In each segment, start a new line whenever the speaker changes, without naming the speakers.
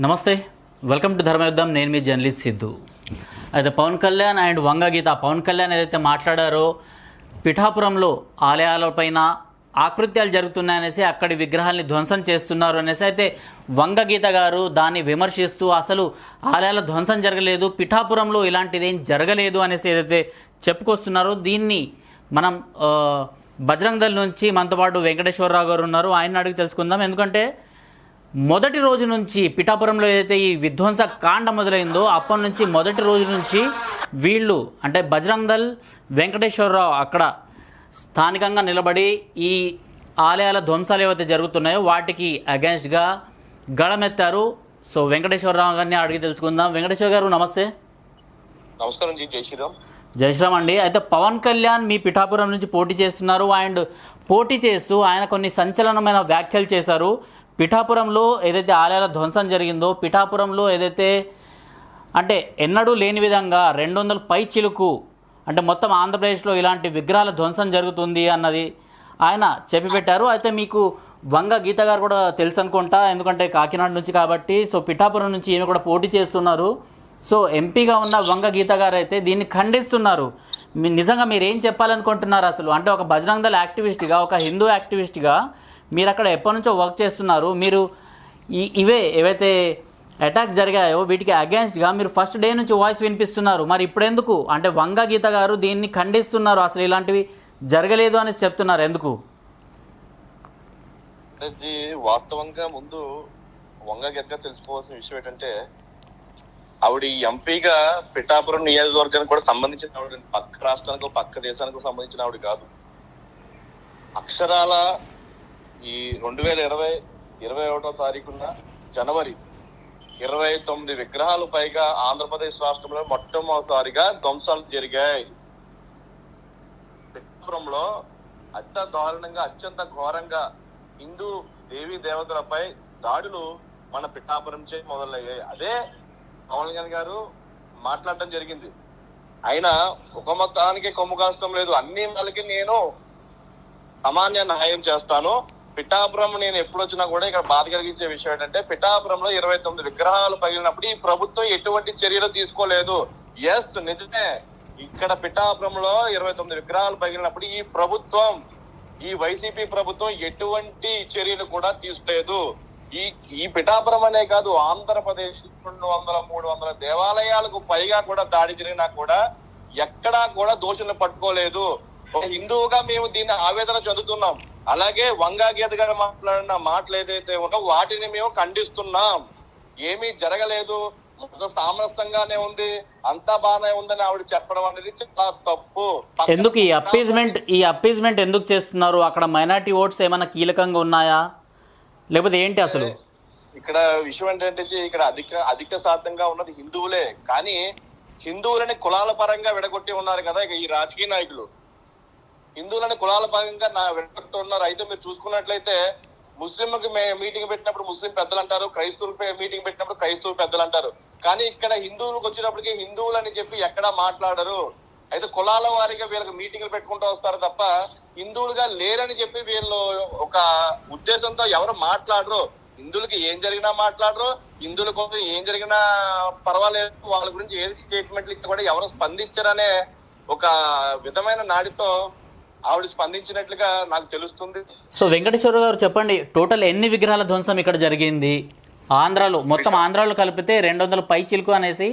నమస్తే. Welcome to Dharmayuddham. నేను మీ జర్నలిస్ట్ సిద్ధు. అయితే పవన్ కళ్యాణ్ అండ్ వంగ గీత. పవన్ కళ్యాణ్ ఏదైతే మాట్లాడారో పిఠాపురంలో ఆలయాలపైన ఆకృత్యాలు జరుగుతున్నాయనేసి అక్కడి విగ్రహాల్ని ధ్వంసం చేస్తున్నారు అనేసి అయితే వంగ గీత గారు దాన్ని విమర్శిస్తూ అసలు ఆలయాల ధ్వంసం జరగలేదు పిఠాపురంలో ఇలాంటిది ఏం జరగలేదు అనేసి ఏదైతే చెప్పుకొస్తున్నారో దీన్ని మనం ఆ, బజరంగ్ దళ్ నుంచి మనతో పాటు వెంకటేశ్వరరావు గారు ఉన్నారు. ఆయన అడిగి తెలుసుకుందాం. ఎందుకంటే మొదటి రోజు నుంచి పిఠాపురంలో ఏదైతే ఈ విధ్వంస కాండ మొదలైందో అప్పటి నుంచి మొదటి రోజు నుంచి వీళ్ళు అంటే బజరంగ్ దళ్ వెంకటేశ్వరరావు అక్కడ స్థానికంగా నిలబడి ఈ ఆలయాల ధ్వంసాలు ఏవైతే జరుగుతున్నాయో వాటికి అగెన్స్ట్గా గళమెత్తారు. సో వెంకటేశ్వరరావు గారిని అడిగి తెలుసుకుందాం. వెంకటేశ్వర గారు నమస్తే.
నమస్కారం జీ జై శ్రీరామ్.
జై శ్రీరామ్ అండి. అయితే పవన్ కళ్యాణ్ మీ పిఠాపురం నుంచి పోటీ చేస్తున్నారు. అండ్ పోటీ చేస్తూ ఆయన కొన్ని సంచలనమైన వ్యాఖ్యలు చేశారు. పిఠాపురంలో ఏదైతే ఆలయాల ధ్వంసం జరిగిందో పిఠాపురంలో ఏదైతే అంటే ఎన్నడూ లేని విధంగా రెండు వందల పై చిలుకు అంటే మొత్తం ఆంధ్రప్రదేశ్లో ఇలాంటి విగ్రహాల ధ్వంసం జరుగుతుంది అన్నది ఆయన చెప్పిపెట్టారు. అయితే మీకు వంగ గీత గారు కూడా తెలుసు అనుకుంటా ఎందుకంటే కాకినాడ నుంచి కాబట్టి సో పిఠాపురం నుంచి ఈమె కూడా పోటీ చేస్తున్నారు. సో ఎంపీగా ఉన్న వంగ గీత గారు అయితే దీన్ని ఖండిస్తున్నారు. మీ నిజంగా మీరు ఏం చెప్పాలనుకుంటున్నారు అసలు? అంటే ఒక బజరంగ్ దళ యాక్టివిస్ట్గా ఒక హిందూ యాక్టివిస్ట్గా మీరు అక్కడ ఎప్పటి నుంచో వర్క్ చేస్తున్నారు మీరు ఈ ఇవే ఏవైతే అటాక్స్ జరిగాయో వీటికి అగేన్స్ట్గా మీరు ఫస్ట్ డే నుంచి వాయిస్ వినిపిస్తున్నారు. మరి ఇప్పుడెందుకు? అంటే వంగ గీత గారు దీన్ని ఖండిస్తున్నారు అసలు ఇలాంటివి జరగలేదు అని చెప్తున్నారు. ఎందుకు?
వాస్తవంగా ముందు వంగ గీతగా తెలుసుకోవాల్సిన విషయం ఏంటంటే ఆవిడ ఈ ఎంపీగా పిఠాపురం నియోజకవర్గానికి కూడా సంబంధించిన ఆవిడ పక్క రాష్ట్రానికి పక్క దేశానికి సంబంధించిన ఆవిడ కాదు. అక్షరాల ఈ రెండు వేల ఇరవై ఇరవై ఒకటో తారీఖున జనవరి ఇరవై తొమ్మిది విగ్రహాలు పైగా ఆంధ్రప్రదేశ్ రాష్ట్రంలో మొట్టమొదటిసారిగా ధ్వంసాలు జరిగాయి. పిఠాపురంలో అత్యంత దారుణంగా అత్యంత ఘోరంగా హిందూ దేవీ దేవతలపై దాడులు మన పిఠాపురం చే మొదలయ్యాయి. అదే పవన్ కళ్యాణ్ గారు మాట్లాడటం జరిగింది. ఆయన ఒక మొత్తానికి కొమ్ము కాస్తం లేదు. అన్ని వాళ్ళకి నేను సామాన్య న్యాయం చేస్తాను. పిఠాపురం నేను ఎప్పుడు వచ్చినా కూడా ఇక్కడ బాధ కలిగించే విషయం ఏంటంటే పిఠాపురంలో ఇరవై తొమ్మిది విగ్రహాలు పగిలినప్పుడు ఈ ప్రభుత్వం ఎటువంటి చర్యలు తీసుకోలేదు. ఎస్ నిజమే. ఇక్కడ పిఠాపురంలో ఇరవై తొమ్మిది విగ్రహాలు పగిలినప్పుడు ఈ ప్రభుత్వం ఈ వైసీపీ ప్రభుత్వం ఎటువంటి చర్యలు కూడా తీసుకోలేదు. ఈ ఈ పిఠాపురం అనే కాదు ఆంధ్రప్రదేశ్ రెండు వందల మూడు వందల దేవాలయాలకు పైగా కూడా దాడి జరిగినా కూడా ఎక్కడా కూడా దోషులను పట్టుకోలేదు. ఒక హిందువుగా మేము దీన్ని ఆవేదన చెందుతున్నాం. అలాగే వంగా గీత గారు మాట్లాడిన మాటలు ఏదైతే ఉన్నాయో వాటిని మేము ఖండిస్తున్నాం. ఏమీ జరగలేదు. సామరస్యంగానే ఉంది. అంతా బాగానే ఉందని ఆవిడ చెప్పడం అనేది చాలా తప్పు.
ఎందుకు ఈ అప్పీజ్మెంట్ ఈ అప్పీజ్మెంట్ ఎందుకు చేస్తున్నారు? అక్కడ మైనార్టీ ఓట్స్ ఏమైనా కీలకంగా ఉన్నాయా? లేకపోతే ఏంటి అసలు?
ఇక్కడ విషయం ఏంటంటే ఇక్కడ అధిక అధిక శాతంగా ఉన్నది హిందువులే. కానీ హిందువులని కులాల పరంగా విడగొట్టి ఉన్నారు కదా ఇక ఈ రాజకీయ నాయకులు. హిందువులని కులాల భాగంగా నా విడగొట్టి ఉన్నారు. అయితే మీరు చూసుకున్నట్లయితే ముస్లింకి మీటింగ్ పెట్టినప్పుడు ముస్లిం పెద్దలు అంటారు క్రైస్తవులపై మీటింగ్ పెట్టినప్పుడు క్రైస్తవ పెద్దలు అంటారు కానీ ఇక్కడ హిందువులకు వచ్చినప్పటికీ హిందువులు అని చెప్పి ఎక్కడా మాట్లాడరు. అయితే కులాల వారిగా వీళ్ళకి మీటింగ్లు పెట్టుకుంటూ వస్తారు తప్ప హిందువులుగా లేరని చెప్పి వీళ్ళు ఒక ఉద్దేశంతో ఎవరు మాట్లాడరు. హిందువులకి ఏం జరిగినా మాట్లాడరు. హిందువుల కోసం ఏం జరిగినా పర్వాలేదు. వాళ్ళ గురించి ఏది స్టేట్మెంట్లు ఇచ్చినా కూడా ఎవరు స్పందించరనే ఒక విధమైన నాడితో ఆవిడ స్పందించినట్లుగా నాకు తెలుస్తుంది.
సో వెంకటేశ్వర గారు చెప్పండి టోటల్ ఎన్ని విగ్రహాల ధ్వంసం ఇక్కడ జరిగింది? ఆంధ్రాలో మొత్తం ఆంధ్రాలో కలిపితే రెండు వందల పై చిలుకు అనేసి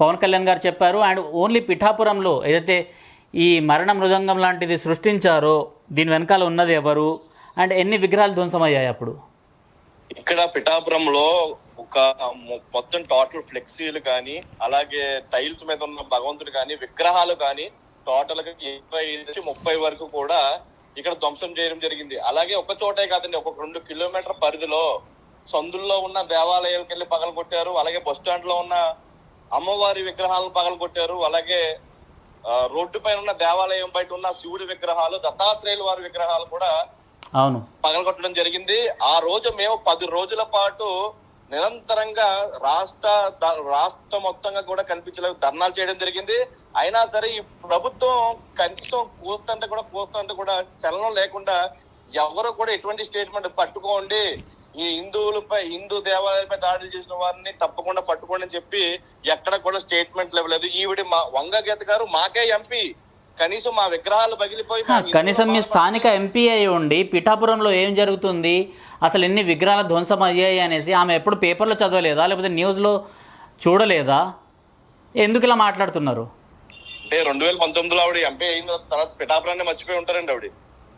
పవన్ కళ్యాణ్ గారు చెప్పారు. అండ్ ఓన్లీ పిఠాపురంలో ఏదైతే ఈ మరణ మృదంగం లాంటిది సృష్టించారో దీని వెనకాల ఉన్నది ఎవరు? అండ్ ఎన్ని విగ్రహాలు ధ్వంసం అయ్యాయి అప్పుడు?
ఇక్కడ పిఠాపురంలో ఒక మొత్తం టోటల్ ఫ్లెక్సీలు కానీ అలాగే టైల్స్ మీద ఉన్న భగవంతుడు కానీ విగ్రహాలు కానీ టోటల్గా ఇరవై ఐదు నుంచి ముప్పై వరకు కూడా ఇక్కడ ధ్వంసం చేయడం జరిగింది. అలాగే ఒక చోటే కాదండి ఒక రెండు కిలోమీటర్ పరిధిలో సందుల్లో ఉన్న దేవాలయాలకు వెళ్ళి పగలగొట్టారు అలాగే బస్ స్టాండ్లో ఉన్న అమ్మవారి విగ్రహాలను పగలగొట్టారు అలాగే ఆ, రోడ్డు పైన ఉన్న దేవాలయం బయట ఉన్న శివుడి విగ్రహాలు దత్తాత్రేయుల వారి విగ్రహాలు కూడా
అవును.
పగలగొట్టడం జరిగింది. ఆ రోజు మేము పది రోజుల పాటు నిరంతరంగా రాష్ట్ర రాష్ట్ర మొత్తంగా కూడా కనిపించలేదు ధర్నాలు చేయడం జరిగింది. అయినా సరే ఈ ప్రభుత్వం కనీసం కూస్తుంటే కూడా కూస్తుంటే కూడా చలనం లేకుండా ఎవరు కూడా ఎటువంటి స్టేట్మెంట్ పట్టుకోండి. ఈ హిందువులపై హిందూ దేవాలయాలపై దాడులు చేసిన వారిని తప్పకుండా పట్టుకోండి అని చెప్పి ఎక్కడ కూడా స్టేట్మెంట్ ఇవ్వలేదు. ఈవిడ మా వంగ గీత గారు మాకే ఎంపీ. కనీసం మా విగ్రహాలు పగిలిపోయి
కనీసం మీ స్థానిక ఎంపీ అయి ఉండి పిఠాపురంలో ఏం జరుగుతుంది? అసలు ఎన్ని విగ్రహాల ధ్వంసం అయ్యాయి అనేసి ఆమె ఎప్పుడు పేపర్లో చదవలేదా? లేకపోతే న్యూస్లో చూడలేదా? ఎందుకు ఇలా మాట్లాడుతున్నారు?
అంటే రెండు వేల పంతొమ్మిదిలో ఆవిడ ఎంపీ అయిన తర్వాత పిఠాపురాన్ని మర్చిపోయి ఉంటారండి ఆవిడ.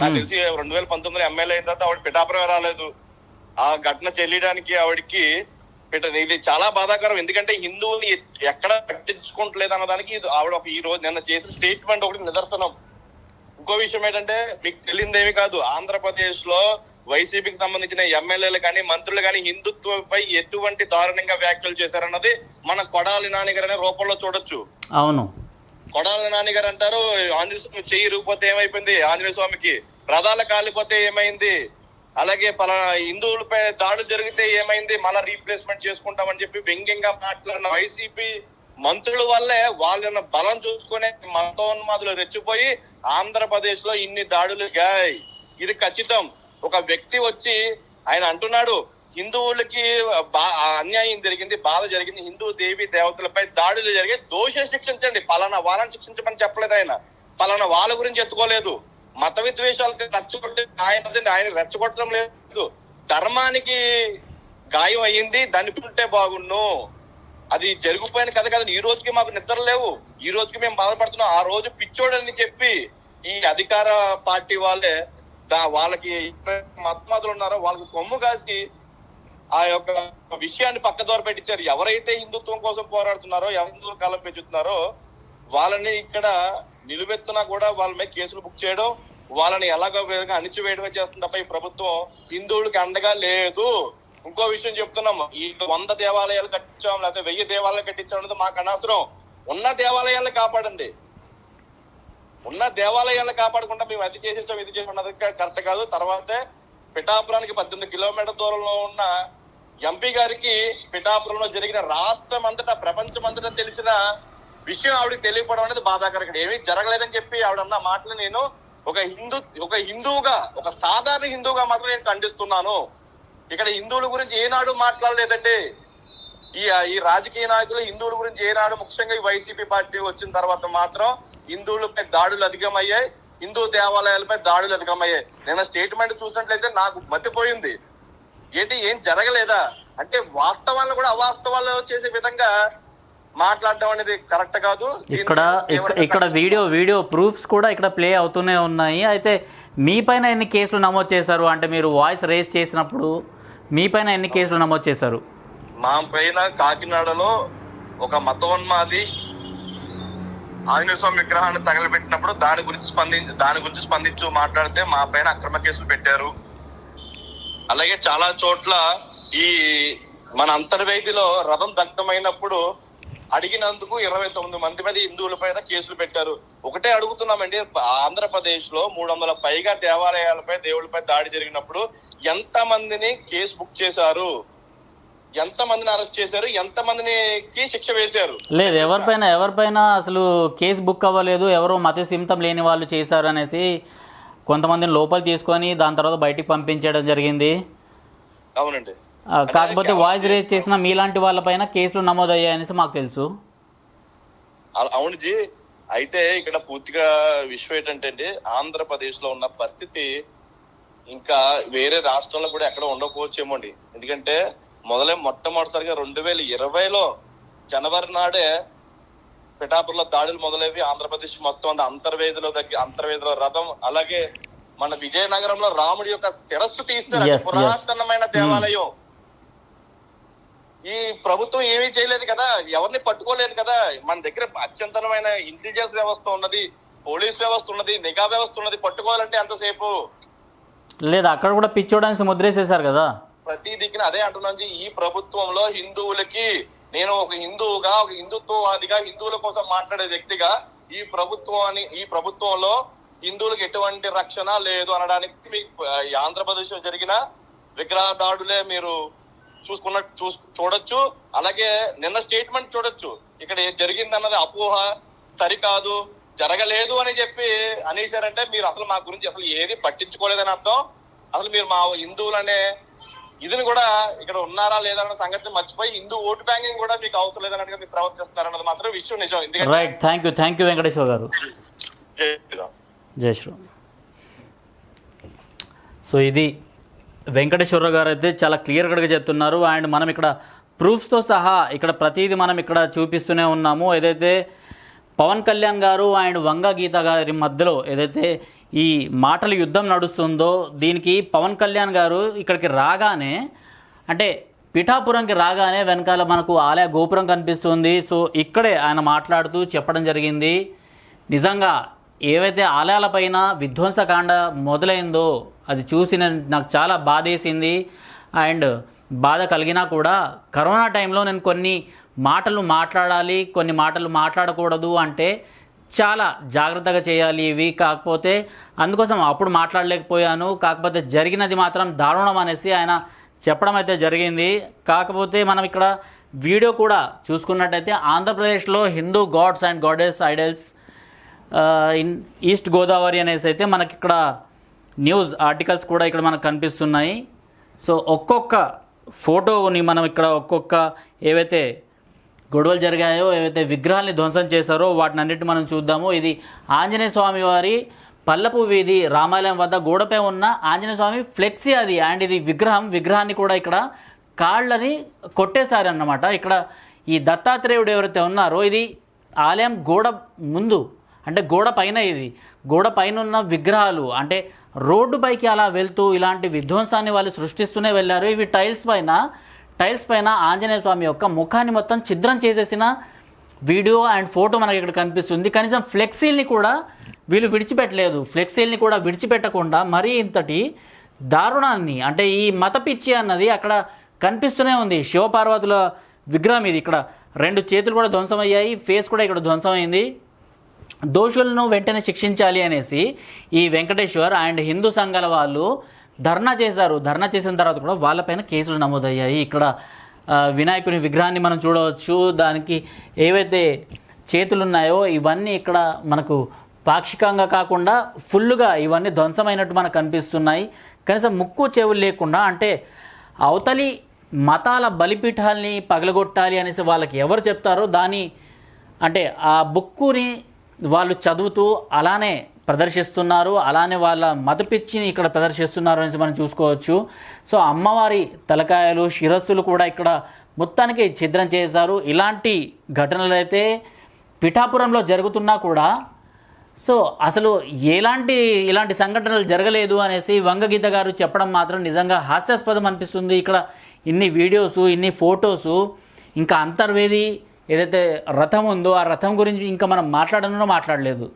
నాకు తెలిసి రెండు వేల పంతొమ్మిదిలో ఎమ్మెల్యే అయిన తర్వాత ఆవిడ పిఠాపురం రాలేదు. ఆ ఘటన చెల్లియడానికి ఆవిడకి పిట ఇది చాలా బాధాకరం. ఎందుకంటే హిందువులు ఎ- ఎక్కడ పట్టించుకోవట్లేదు అన్నదానికి ఇది ఆవిడ ఒక ఈ రోజు నిన్న చేసిన స్టేట్మెంట్ ఒకటి నిదర్శనం. ఇంకో విషయం ఏంటంటే మీకు తెలియదేమి కాదు. ఆంధ్రప్రదేశ్లో వైసీపీకి సంబంధించిన ఎమ్మెల్యేలు కానీ మంత్రులు కానీ హిందుత్వంపై ఎటువంటి దారుణంగా వ్యాఖ్యలు చేశారన్నది మన కొడాలి నాన్నగారు అనే రూపంలో చూడొచ్చు.
అవును.
కొడాల నాని గారు అంటారు ఆంజనేయ స్వామి చెయ్యి ఇరిగిపోతే ఏమైపోయింది? ఆంజనేయ స్వామికి రథాల కాలిపోతే ఏమైంది? అలాగే పలానా హిందువులపై దాడులు జరిగితే ఏమైంది? మళ్ళా రీప్లేస్మెంట్ చేసుకుంటామని చెప్పి వ్యంగ్యంగా మాట్లాడిన వైసీపీ మంత్రుల వల్లే వాళ్ళ బలం చూసుకునే మతోన్మాదులు రెచ్చిపోయి ఆంధ్రప్రదేశ్లో ఇన్ని దాడులు గాయ్. ఇది ఖచ్చితం. ఒక వ్యక్తి వచ్చి ఆయన అంటున్నాడు హిందువులకి బా- అన్యాయం జరిగింది బాధ జరిగింది హిందూ దేవి దేవతలపై దాడులు జరిగాయి దోషం శిక్షించండి పలానా వాళ్ళని శిక్షించమని చెప్పలేదు ఆయన. పలానా వాళ్ళ గురించి ఎత్తుకోలేదు. మత విద్వేషాలకి రెచ్చగొట్టి ఆయన ఆయన రెచ్చగొట్టడం లేదు. ధర్మానికి గాయం అయ్యింది దాన్ని బాగుండు అది జరిగిపోయిన కథ కదా ఈ రోజుకి మాకు నిద్ర లేవు. ఈ రోజుకి మేము బాధపడుతున్నాం. ఆ రోజు పిచ్చోడని చెప్పి ఈ అధికార పార్టీ వాళ్ళే దా- వాళ్ళకి మతమాదులు ఉన్నారో వాళ్ళకి కొమ్ము కాసి ఆ యొక్క విషయాన్ని పక్క ద్వారా పెట్టించారు ఎవరైతే హిందుత్వం కోసం పోరాడుతున్నారో ఎవరు హిందువులు కాలం పెంచుతున్నారో వాళ్ళని ఇక్కడ నిలువెత్తున కూడా వాళ్ళ మీద కేసులు బుక్ చేయడం వాళ్ళని ఎలాగో విధంగా అణిచివేయడమే చేస్తుంది తప్ప ఈ ప్రభుత్వం హిందువులకి అండగా లేదు. ఇంకో విషయం చెప్తున్నాం ఈ వంద దేవాలయాలు కట్టించాం లేకపోతే వెయ్యి దేవాలయాలు కట్టించాం అనేది మాకు అనవసరం. ఉన్న దేవాలయాలను కాపాడండి. ఉన్న దేవాలయాలను కాపాడకుండా మేము అది చేసేసాం ఇది చేసాం అన్నది కరెక్ట్ కాదు. తర్వాతే పిఠాపురానికి పద్దెనిమిది కిలోమీటర్ దూరంలో ఉన్న ఎంపీ గారికి పిఠాపురంలో జరిగిన రాష్ట్రం అంతటా ప్రపంచం అంతటా తెలిసిన విషయం ఆవిడకి తెలియపడం అనేది బాధాకరం ఏమీ జరగలేదని చెప్పి ఆవిడ అన్న మాటలు నేను ఒక హిందూ ఒక హిందువుగా ఒక సాధారణ హిందువుగా మాత్రం నేను ఖండిస్తున్నాను. ఇక్కడ హిందువుల గురించి ఏనాడు మాట్లాడలేదండి. ఈ ఈ రాజకీయ నాయకులు హిందువుల గురించి ఏనాడు ముఖ్యంగా ఈ వైసీపీ పార్టీ వచ్చిన తర్వాత మాత్రం హిందువులపై దాడులు అధికమయ్యాయి. హిందూ దేవాలయాలపై దాడులు అధికమయ్యాయి. నేను స్టేట్మెంట్ చూసినట్లయితే నాకు మతిపోయింది. ఏంటి ఏం జరగలేదా? అంటే వాస్తవాలను కూడా అవాస్తవాలు చేసే విధంగా మాట్లాడడం అనేది కరెక్ట్ కాదు.
ఇక్కడ ఇక్కడ- వీడియో వీడియో ప్రూఫ్స్ కూడా ఇక్కడ ప్లే అవుతూనే ఉన్నాయి. అయితే మీ పైన ఎన్ని కేసులు నమోదు చేశారు? అంటే మీరు వాయిస్ రేస్ చేసినప్పుడు మీ పైన ఎన్ని కేసులు నమోదు చేశారు?
మా పైన కాకినాడలో ఒక మతోన్మాది ఆంజనేయ స్వామి విగ్రహాన్ని తగలబెట్టినప్పుడు దాని గురించి స్పందించి దాని గురించి స్పందించు మాట్లాడితే మా పైన అక్రమ కేసులు పెట్టారు. అలాగే చాలా చోట్ల ఈ మన అంతర్వేదిలో రథం దగ్ధమైనప్పుడు అడిగినందుకు ఇరవై తొమ్మిది మంది మీద హిందువుల పైన కేసులు పెట్టారు. ఒకటే అడుగుతున్నామండి ఆంధ్రప్రదేశ్లో మూడు వందల పైగా దేవాలయాలపై దేవుళ్ళపై దాడి జరిగినప్పుడు ఎంత మందిని కేసు బుక్ చేశారు? ఎంత మందిని అరెస్ట్ చేశారు? ఎంత మందికి శిక్ష వేశారు?
లేదు ఎవరిపైన ఎవరిపైన అసలు కేసు బుక్ అవ్వలేదు ఎవరో మత సిమ్తం లేని వాళ్ళు చేశారు అనేసి కొంతమందిని లోపల తీసుకొని దాని తర్వాత బయటికి పంపించడం జరిగింది.
అవునండి.
కాకపోతే వాయిస్ రేస్ చేసిన మీలాంటి వాళ్ళపైన కేసులు నమోదయ్యాయనేసి మాకు తెలుసు.
అవును జీ. అయితే ఇక్కడ పూర్తిగా విషయం ఏంటంటే అండి ఆంధ్రప్రదేశ్లో ఉన్న పరిస్థితి ఇంకా వేరే రాష్ట్రంలో కూడా ఎక్కడ ఉండకపోవచ్చేమో అండి. ఎందుకంటే మొదలే మొట్టమొదటిసారిగా రెండు వేల ఇరవైలో జనవరి నాడే పిఠాపురంలో దాడులు మొదలైవి ఆంధ్రప్రదేశ్ మొత్తం అంతా అంతర్వేదిలో దగ్గర అంతర్వేదిలో రథం అలాగే మన విజయనగరంలో రాముడి యొక్క శిరస్సు తీస్తారు. పురాతనమైన దేవాలయం. ఈ ప్రభుత్వం ఏమీ చేయలేదు కదా ఎవరిని పట్టుకోలేదు కదా. మన దగ్గర అత్యంతమైన ఇంటెలిజెన్స్ వ్యవస్థ ఉన్నది పోలీస్ వ్యవస్థ ఉన్నది నిఘా వ్యవస్థ ఉన్నది పట్టుకోవాలంటే ఎంతసేపు?
లేదు అక్కడ కూడా పిచ్చోడానికి ముద్రేసేశారు కదా.
ప్రతి దిక్కున అదే అంటున్నాను ఈ ప్రభుత్వంలో హిందువులకి నేను ఒక హిందువుగా ఒక హిందుత్వవాదిగా హిందువుల కోసం మాట్లాడే వ్యక్తిగా ఈ ప్రభుత్వం ఈ ప్రభుత్వంలో హిందువులకు ఎటువంటి రక్షణ లేదు అనడానికి ఆంధ్రప్రదేశ్లో జరిగిన విగ్రహ దాడులే మీరు చూసుకున్న చూస్ చూడొచ్చు. అలాగే నిన్న స్టేట్మెంట్ చూడొచ్చు. ఇక్కడ ఏం జరిగింది అన్నది అపోహ సరికాదు జరగలేదు అని చెప్పి అనేసారంటే మీరు అసలు మా గురించి అసలు ఏది పట్టించుకోలేదని అర్థం. అసలు మీరు మా హిందువులనే ఇదిని కూడా ఇక్కడ ఉన్నారా లేదా అన్న సంగతి మర్చిపోయి హిందూ ఓటు బ్యాంకింగ్ కూడా మీకు అవసరం లేదన్నట్టుగా మీరు ప్రవర్తిస్తున్నారు అన్నది మాత్రం విషయం నిజం. ఎందుకంటే
right thank you thank you Venkateswara గారు. జై శ్రీరామ్. సో ఇది వెంకటేశ్వర గారు అయితే చాలా క్లియర్ కట్గా చెప్తున్నారు. అండ్ మనం ఇక్కడ ప్రూఫ్స్తో సహా ఇక్కడ ప్రతిదీ మనం ఇక్కడ చూపిస్తూనే ఉన్నాము. ఏదైతే పవన్ కళ్యాణ్ గారు అండ్ వంగ గీత గారి మధ్యలో ఏదైతే ఈ మాటల యుద్ధం నడుస్తుందో దీనికి పవన్ కళ్యాణ్ గారు ఇక్కడికి రాగానే అంటే పిఠాపురంకి రాగానే వెనకాల మనకు ఆలయ గోపురం కనిపిస్తుంది. సో ఇక్కడే ఆయన మాట్లాడుతూ చెప్పడం జరిగింది. నిజంగా ఏవైతే ఆలయాలపైన విధ్వంసకాండ మొదలైందో అది చూసి నేను నాకు చాలా బాధేసింది. అండ్ బాధ కలిగినా కూడా కరోనా టైంలో నేను కొన్ని మాటలు మాట్లాడాలి కొన్ని మాటలు మాట్లాడకూడదు అంటే చాలా జాగ్రత్తగా చేయాలి ఇవి. కాకపోతే అందుకోసం అప్పుడు మాట్లాడలేకపోయాను. కాకపోతే జరిగినది మాత్రం దారుణం అనేసి ఆయన చెప్పడం అయితే జరిగింది. కాకపోతే మనం ఇక్కడ వీడియో కూడా చూసుకున్నట్టయితే ఆంధ్రప్రదేశ్లో Hindu gods and goddess idols in east Godavari అనేసి అయితే మనకి ఇక్కడ న్యూస్ ఆర్టికల్స్ కూడా ఇక్కడ మనకు కనిపిస్తున్నాయి. సో ఒక్కొక్క ఫోటోని మనం ఇక్కడ ఒక్కొక్క ఏవైతే గొడవలు జరిగాయో ఏవైతే విగ్రహాల్ని ధ్వంసం చేశారో వాటిని అన్నిటి మనం చూద్దాము. ఇది ఆంజనేయ స్వామి వారి పల్లపు వీధి రామాలయం వద్ద గోడపై ఉన్న ఆంజనేయ స్వామి ఫ్లెక్సీ అది. అండ్ ఇది విగ్రహం. విగ్రహాన్ని కూడా ఇక్కడ కాళ్ళని కొట్టేశారు అన్నమాట ఇక్కడ ఈ దత్తాత్రేయుడు ఎవరైతే ఉన్నారో ఇది ఆలయం గోడ ముందు అంటే గోడ పైన ఇది. గోడ పైన ఉన్న విగ్రహాలు అంటే రోడ్డు పైకి అలా వెళ్తూ ఇలాంటి విధ్వంసాన్ని వాళ్ళు సృష్టిస్తూనే వెళ్ళారు. ఇవి టైల్స్ పైన టైల్స్ పైన ఆంజనేయ స్వామి యొక్క ముఖాన్ని మొత్తం ఛిద్రం చేసేసిన వీడియో అండ్ ఫోటో మనకి ఇక్కడ కనిపిస్తుంది. కనీసం ఫ్లెక్సీల్ని కూడా వీళ్ళు విడిచిపెట్టలేదు. ఫ్లెక్సీల్ని కూడా విడిచిపెట్టకుండా మరీ ఇంతటి దారుణాన్ని అంటే ఈ మత పిచ్చి అన్నది అక్కడ కనిపిస్తూనే ఉంది. శివపార్వతుల విగ్రహం ఇది. ఇక్కడ రెండు చేతులు కూడా ధ్వంసమయ్యాయి. ఫేస్ కూడా ఇక్కడ ధ్వంసమైంది. దోషులను వెంటనే శిక్షించాలి అనేసి ఈ వెంకటేశ్వర్ అండ్ హిందూ సంఘాల వాళ్ళు ధర్నా చేశారు. ధర్నా చేసిన తర్వాత కూడా వాళ్ళపైన కేసులు నమోదయ్యాయి. ఇక్కడ వినాయకుని విగ్రహాన్ని మనం చూడవచ్చు. దానికి ఏవైతే చేతులు ఉన్నాయో ఇవన్నీ ఇక్కడ మనకు పాక్షికంగా కాకుండా ఫుల్గా ఇవన్నీ ధ్వంసమైనట్టు మనకు కనిపిస్తున్నాయి. కనీసం ముక్కు చెవులు లేకుండా అంటే అవతలి మతాల బలిపీఠాల్ని పగలగొట్టాలి అనేసి వాళ్ళకి ఎవరు చెప్తారో దాని అంటే ఆ బుక్కుని వాళ్ళు చదువుతూ అలానే ప్రదర్శిస్తున్నారు అలానే వాళ్ళ మతపిచ్చిని ఇక్కడ ప్రదర్శిస్తున్నారు అనేసి మనం చూసుకోవచ్చు. సో అమ్మవారి తలకాయలు శిరస్సులు కూడా ఇక్కడ మొత్తానికి ఛిద్రం చేశారు. ఇలాంటి ఘటనలు అయితే పిఠాపురంలో జరుగుతున్నా కూడా సో అసలు ఎలాంటి ఇలాంటి సంఘటనలు జరగలేదు అనేసి వంగగీత గారు చెప్పడం మాత్రం నిజంగా హాస్యాస్పదం అనిపిస్తుంది. ఇక్కడ ఇన్ని వీడియోస్ ఇన్ని ఫొటోసు ఇంకా అంతర్వేది ఏదైతే రథం ఉందో ఆ రథం గురించి ఇంకా మనం మాట్లాడనో మాట్లాడలేదు.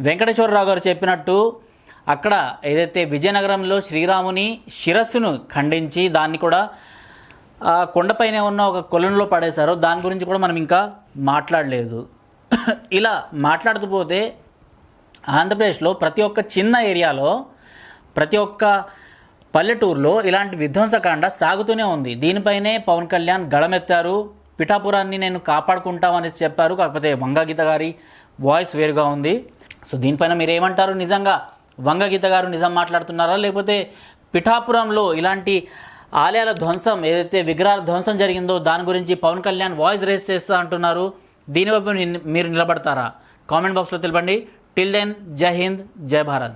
వెంకటేశ్వరరావు గారు చెప్పినట్టు అక్కడ ఏదైతే విజయనగరంలో శ్రీరాముని శిరస్సును ఖండించి దాన్ని కూడా ఆ కొండపైన ఉన్న ఒక కొలంలో పడేశారో. దాని గురించి కూడా మనం ఇంకా మాట్లాడలేదు. ఇలా మాట్లాడుతూ పోతే ఆంధ్రప్రదేశ్లో ప్రతి ఒక్క చిన్న ఏరియాలో ప్రతి ఒక్క పల్లెటూరులో ఇలాంటి విధ్వంసకాండ సాగుతూనే ఉంది. దీనిపైనే పవన్ కళ్యాణ్ గళమెత్తారు. పిఠాపురాన్ని నేను కాపాడుకుంటామని చెప్పారు. కాకపోతే వంగగీత గారి వాయిస్ వేరుగా ఉంది. సో దీనిపైన మీరు ఏమంటారు నిజంగా వంగగీత గారు నిజం మాట్లాడుతున్నారా? లేకపోతే పిఠాపురంలో ఇలాంటి ఆలయాల ధ్వంసం ఏదైతే విగ్రహాల ధ్వంసం జరిగిందో దాని గురించి పవన్ కళ్యాణ్ వాయిస్ రేస్ చేస్తా అంటున్నారు. దీనివైపు మీరు నిలబడతారా? కామెంట్ బాక్స్లో తెలపండి. టిల్ దెన్ జై హింద్ జై భారత్.